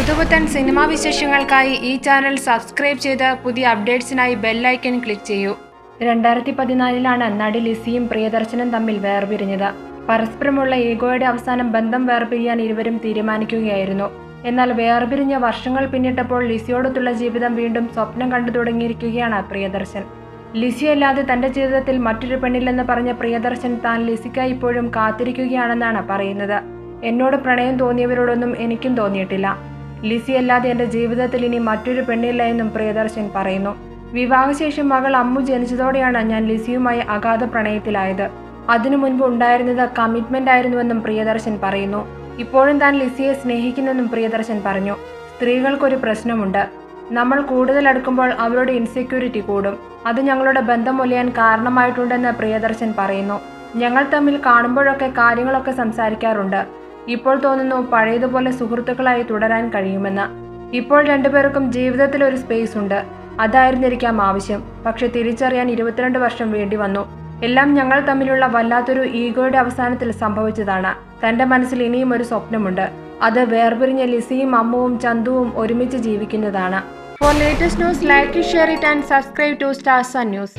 പുതുപുത്തൻ സിനിമാ വിശേഷങ്ങൾക്കായി ഈ channel subscribe ചെയ്ത് പുതിയ അപ്ഡേറ്റ്സിനായി ബെല്ലൈക്കൺ ക്ലിക്ക് ചെയ്യൂ. രണ്ടായിരത്തി പതിനാലിലാണ് നടി ലിസിയും പ്രിയദർശനും തമ്മിൽ വേർപിരിഞ്ഞത്. പരസ്പരമുള്ള ഈഗോയുടെ അവസാനം ബന്ധം വേർപിരിയാൻ ഇരുവരും തീരുമാനിക്കുകയായിരുന്നു. എന്നാൽ വേർപിരിഞ്ഞ വർഷങ്ങൾ പിന്നിട്ടപ്പോൾ ലിസിയോടൊത്തുള്ള ജീവിതം വീണ്ടും സ്വപ്നം കണ്ടു തുടങ്ങിയിരിക്കുകയാണ് പ്രിയദർശൻ. ലിസിയല്ലാതെ തന്റെ ജീവിതത്തിൽ മറ്റൊരു പെണ്ണില്ലെന്ന് പറഞ്ഞ പ്രിയദർശൻ താൻ ലിസിക്കായി ഇപ്പോഴും കാത്തിരിക്കുകയാണെന്നാണ് പറയുന്നത്. എന്നോട് പ്രണയം തോന്നിയവരോടൊന്നും എനിക്കും തോന്നിയിട്ടില്ല. ലിസി അല്ലാതെ എന്റെ ജീവിതത്തിൽ ഇനി മറ്റൊരു പെണ്ണില്ല എന്നും പ്രിയദർശൻ പറയുന്നു. വിവാഹശേഷം മകൾ അമ്മു ജനിച്ചതോടെയാണ് ഞാൻ ലിസിയുമായി അഗാധ പ്രണയത്തിലായത്. അതിനു മുൻപ് ഉണ്ടായിരുന്നത് കമ്മിറ്റ്മെന്റ് ആയിരുന്നുവെന്നും പ്രിയദർശൻ പറയുന്നു. ഇപ്പോഴും താൻ ലിസിയെ സ്നേഹിക്കുന്നെന്നും പ്രിയദർശൻ പറഞ്ഞു. സ്ത്രീകൾക്കൊരു പ്രശ്നമുണ്ട്. നമ്മൾ കൂടുതൽ അടുക്കുമ്പോൾ അവരുടെ ഇൻസെക്യൂരിറ്റി കൂടും. അത് ഞങ്ങളുടെ ബന്ധം ഒലിയാൻ കാരണമായിട്ടുണ്ടെന്ന് പ്രിയദർശൻ പറയുന്നു. ഞങ്ങൾ തമ്മിൽ കാണുമ്പോഴൊക്കെ കാര്യങ്ങളൊക്കെ സംസാരിക്കാറുണ്ട്. ഇപ്പോൾ തോന്നുന്നു പഴയതുപോലെ സുഹൃത്തുക്കളായി തുടരാൻ കഴിയുമെന്ന്. ഇപ്പോൾ രണ്ടുപേർക്കും ജീവിതത്തിൽ ഒരു സ്പേസ് ഉണ്ട്. അതായിരുന്നിരിക്കാം ആവശ്യം. പക്ഷെ തിരിച്ചറിയാൻ ഇരുപത്തിരണ്ട് വർഷം വേണ്ടി വന്നു. എല്ലാം ഞങ്ങൾ തമ്മിലുള്ള വല്ലാത്തൊരു ഈഗോയുടെ അവസാനത്തിൽ സംഭവിച്ചതാണ്. തന്റെ മനസ്സിൽ ഇനിയും ഒരു സ്വപ്നമുണ്ട്. അത് വേർപിരിഞ്ഞ ലിസിയും അമ്മുവും ചന്തുവും ഒരുമിച്ച് ജീവിക്കുന്നതാണ്. For latest news like share it and subscribe to stars news